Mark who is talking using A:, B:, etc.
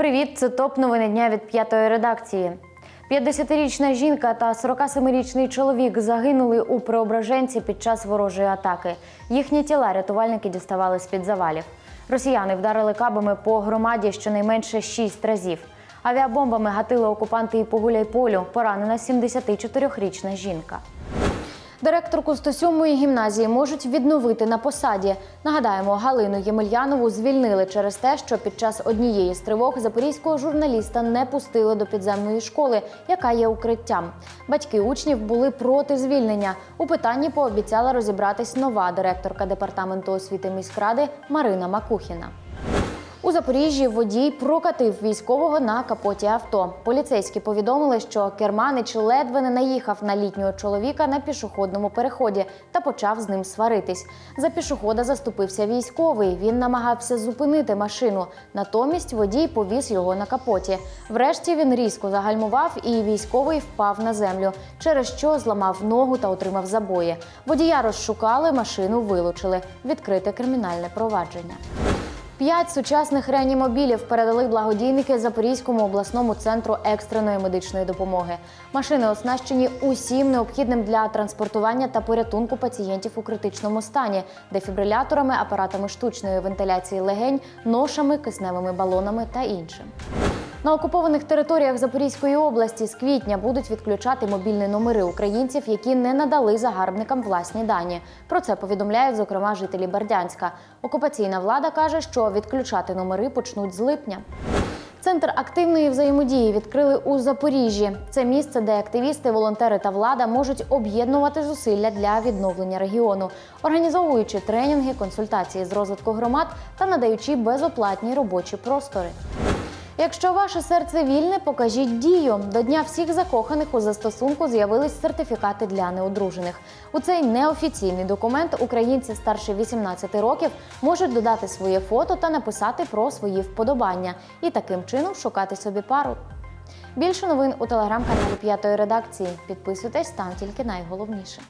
A: Привіт, це топ новини дня від п'ятої редакції. 50-річна жінка та 47-річний чоловік загинули у Преображенці під час ворожої атаки. Їхні тіла рятувальники діставали з-під завалів. Росіяни вдарили кабами по громаді щонайменше шість разів. Авіабомбами гатили окупанти і по Гуляйполю. Поранена 74-річна жінка. Директорку 107-ї гімназії можуть відновити на посаді. Нагадаємо, Галину Ємельянову звільнили через те, що під час однієї з тривог запорізького журналіста не пустили до підземної школи, яка є укриттям. Батьки учнів були проти звільнення. У питанні пообіцяла розібратись нова директорка департаменту освіти міськради Марина Макухіна. У Запоріжжі водій прокатив військового на капоті авто. Поліцейські повідомили, що керманич ледве не наїхав на літнього чоловіка на пішохідному переході та почав з ним сваритись. За пішохода заступився військовий. Він намагався зупинити машину. Натомість водій повіз його на капоті. Врешті він різко загальмував, і військовий впав на землю, через що зламав ногу та отримав забої. Водія розшукали, машину вилучили. Відкрите кримінальне провадження. П'ять сучасних реанімобілів передали благодійники Запорізькому обласному центру екстреної медичної допомоги. Машини оснащені усім необхідним для транспортування та порятунку пацієнтів у критичному стані, дефібриляторами, апаратами штучної вентиляції легень, ношами, кисневими балонами та іншим. На окупованих територіях Запорізької області з квітня будуть відключати мобільні номери українців, які не надали загарбникам власні дані. Про це повідомляють, зокрема, жителі Бердянська. Окупаційна влада каже, що відключати номери почнуть з липня. Центр активної взаємодії відкрили у Запоріжжі. Це місце, де активісти, волонтери та влада можуть об'єднувати зусилля для відновлення регіону, організовуючи тренінги, консультації з розвитку громад та надаючи безоплатні робочі простори. Якщо ваше серце вільне, покажіть дію. До дня всіх закоханих у застосунку з'явились сертифікати для неодружених. У цей неофіційний документ українці старше 18 років можуть додати своє фото та написати про свої вподобання і таким чином шукати собі пару. Більше новин у телеграм-каналі п'ятої редакції. Підписуйтесь там тільки найголовніше.